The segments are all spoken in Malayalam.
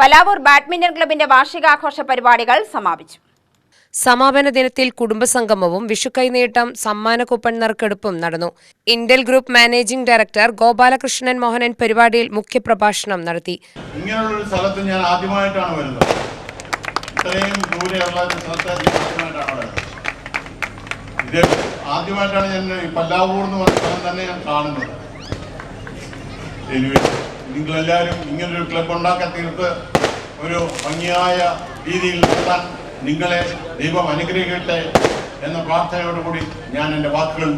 പലാവൂർ ബാഡ്മിന്റൺ ക്ലബിന്റെ വാർഷികാഘോഷ പരിപാടികൾ സമാപിച്ചു. സമാപന ദിനത്തിൽ കുടുംബസംഗമവും വിഷുക്കൈനീട്ടം സമ്മാന കൂപ്പൺ നറുക്കെടുപ്പും നടന്നു. Intel group managing director Gopalakrishnan Mohanan പരിപാടിയിൽ മുഖ്യപ്രഭാഷണം നടത്തി. ഇങ്ങനെയുള്ളൊരു സ്ഥലത്ത് ഞാൻ ആദ്യമായിട്ടാണ് വരുന്നത്. ഇത്രയും ദൂരെയുള്ള സ്ഥലത്ത് ഇത് ആദ്യമായിട്ടാണ് ഞാൻ പല്ലാവൂർ എന്ന് പറഞ്ഞ സ്ഥലം തന്നെ ഞാൻ കാണുന്നത്. നിങ്ങളെല്ലാവരും ഇങ്ങനൊരു ക്ലബ് ഉണ്ടാക്കാൻ തീർത്ത് ഒരു ഭംഗിയായ രീതിയിൽ നടത്താൻ നിങ്ങളെ ദൈവം അനുഗ്രഹിക്കട്ടെ എന്ന പ്രാർത്ഥനയോടുകൂടി ഞാൻ എന്റെ വാക്കുകൾ.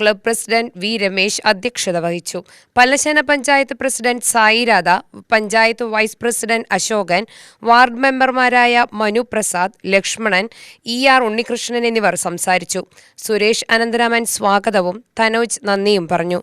ക്ലബ് പ്രസിഡന്റ് വി രമേശ് അധ്യക്ഷത വഹിച്ചു. Pallassana panchayat president Sai Radha panchayat vice president Ashokan ward മെമ്പർമാരായ മനു പ്രസാദ് ലക്ഷ്മണൻ ഇ ആർ ഉണ്ണികൃഷ്ണൻ എന്നിവർ സംസാരിച്ചു. സുരേഷ് അനന്തരാമൻ സ്വാഗതവും തനോജ് നന്ദിയും പറഞ്ഞു.